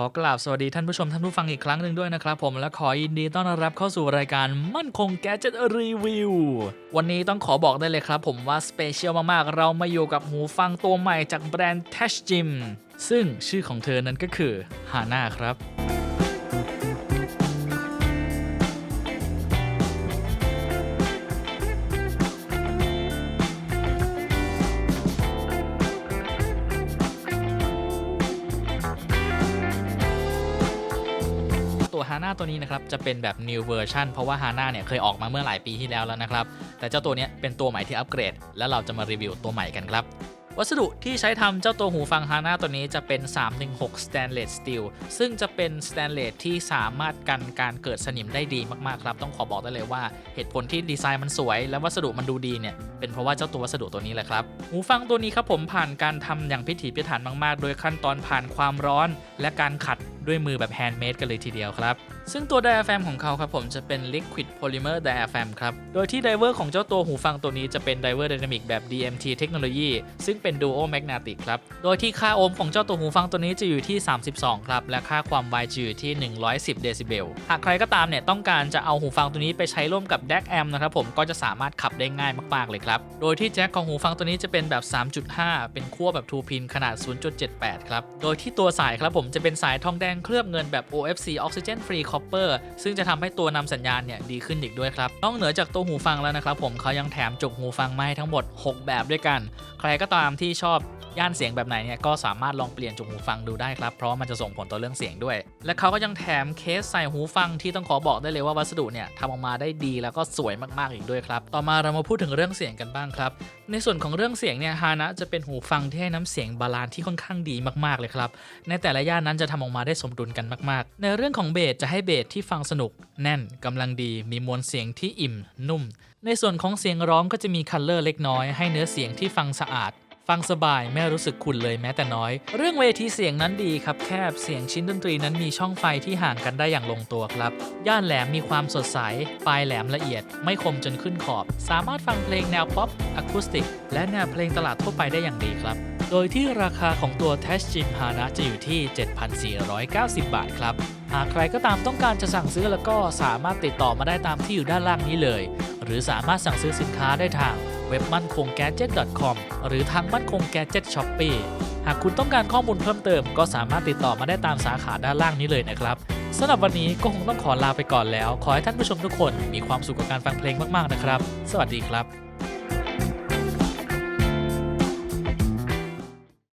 อกราบสวัสดีท่านผู้ชมท่านผู้ฟังอีกครั้งหนึ่งด้วยนะครับผมและขอยินดีต้อนรับเข้าสู่รายการมั่นคงแกจิตรีวิววันนี้ต้องขอบอกได้เลยครับผมว่าสเปเชียลมากๆ เรามาอยู่กับหูฟังตัวใหม่จากแบรนด์ t a s h Gym ซึ่งชื่อของเธอนั้นก็คือฮาน่าครับ ตัว HANA ตัวนี้นะครับจะเป็นแบบ new version เพราะว่า HANA เนี่ยเคยออกมาเมื่อหลายปีที่แล้วแล้วนะครับ แต่เจ้าตัวนี้เป็นตัวใหม่ที่อัปเกรด แล้วเราจะมารีวิวตัวใหม่กันครับ วัสดุที่ใช้ทำเจ้าตัวหูฟัง HANA ตัวนี้จะเป็น 316 stainless steel ซึ่งจะเป็น stainless ที่สามารถกันการเกิดสนิมได้ดีมากๆครับ ต้องขอบอกได้เลยว่าเหตุผลที่ดีไซน์มันสวย และวัสดุมันดูดีเนี่ย เป็นเพราะว่าเจ้าตัววัสดุตัวนี้แหละครับ หูฟังตัวนี้ครับผมผ่านการทำอย่างพิถีพิถันมากๆ โดยขั้นตอนผ่านความร้อน และการขัดด้วยมือแบบแฮนด์เมดกันเลยทีเดียวครับ ซึ่งตัวไดอะแฟมของเขาครับผมจะเป็น Liquid Polymer Diaphragm ครับ โดยที่ไดเวอร์ของเจ้าตัวหูฟังตัวนี้จะเป็นไดเวอร์ Dynamic แบบ DMT เทคโนโลยีซึ่งเป็น Duo Magnetic ครับ โดยที่ค่าโอห์มของเจ้าตัวหูฟังตัวนี้จะอยู่ที่ 32 ครับ และค่าความไวจะอยู่ที่ 110 เดซิเบล หากใครก็ตามเนี่ยต้องการจะเอาหูฟังตัวนี้ไปใช้ร่วมกับ DAC Amp นะครับผมก็จะสามารถขับได้ง่ายมากๆเลยครับ โดยที่แจ็คของหูฟังตัวนี้จะเป็นแบบ 3.5 เป็นขั้วแบบ2 pin ขนาด 0.78 ครับ โดยที่ตัวสายครับผมจะเป็นสายทองแดงเคลือบเงินแบบ OFC Oxygen Free Copper ซึ่งจะทำให้ตัวนำสัญญาณเนี่ยดีขึ้นอีกด้วยครับ นอกเหนือจากตัวหูฟังแล้วนะครับผมเขายังแถมจุกหูฟังมาให้ทั้งหมด 6 แบบด้วยกัน ใครก็ตามที่ชอบย่านเสียงแบบไหนเนี่ยก็สามารถลองเปลี่ยนจุกหูฟังดูได้ครับ เพราะมันจะส่งผลต่อเรื่องเสียงด้วย และเขาก็ยังแถมเคสใส่หูฟังที่ต้องขอบอกได้เลยว่าวัสดุเนี่ยทำออกมาได้ดีแล้วก็สวยมากๆอีกด้วยครับ ต่อมาเรามาพูดถึงเรื่องเสียงกันบ้างครับ ในส่วนของเรื่องเสียงเนี่ยฮานะจะเป็นหูฟังที่ให้น้ำเสียงบาลานซ์ที่ค่อนข้างดีมากๆเลยครับ ในแต่ละย่านนั้นจะทำออกมาได้สมดุลกันมากๆ ในเรื่องของเบสจะให้เบสที่ฟังสนุก แน่นกำลังดี มีมวลเสียงที่อิ่มนุ่ม ในส่วนของเสียงร้องก็จะมีคัลเลอร์เล็กน้อยให้เนื้อเสียงที่ฟังสะอาด ฟังสบายไม่รู้สึกขุ่นเลยแม้แต่น้อย เรื่องเวทีเสียงนั้นดีครับแคบเสียงชิ้นดนตรีนั้นมีช่องไฟที่ห่างกันได้อย่างลงตัวครับ ย่านแหลมมีความสดใส ปลายแหลมละเอียด ไม่คมจนขึ้นขอบ สามารถฟังเพลงแนวป๊อปอะคูสติก และแนวเพลงตลาดทั่วไปได้อย่างดีครับ โดยที่ราคาของตัว t a s h Gym Hana จะอยู่ที่ 7,490 บาทครับหากใครก็ตามต้องการจะสั่งซื้อแล้วก็สามารถติดต่อมาได้ตามที่อยู่ด้านล่างนี้เลย หรือสามารถสั่งซื้อสินค้าได้ทาง เว็บมั่นคง gadget com หรือทางมั่นคง gadget shopee หากคุณต้องการข้อมูลเพิ่มเติมก็สามารถติดต่อมาได้ตามสาขาด้านล่างนี้เลยนะครับสำหรับวันนี้ก็คงต้องขอลาไปก่อนแล้ว ขอให้ท่านผู้ชมทุกคนมีความสุขกับการฟังเพลงมากๆนะครับ สวัสดีครับ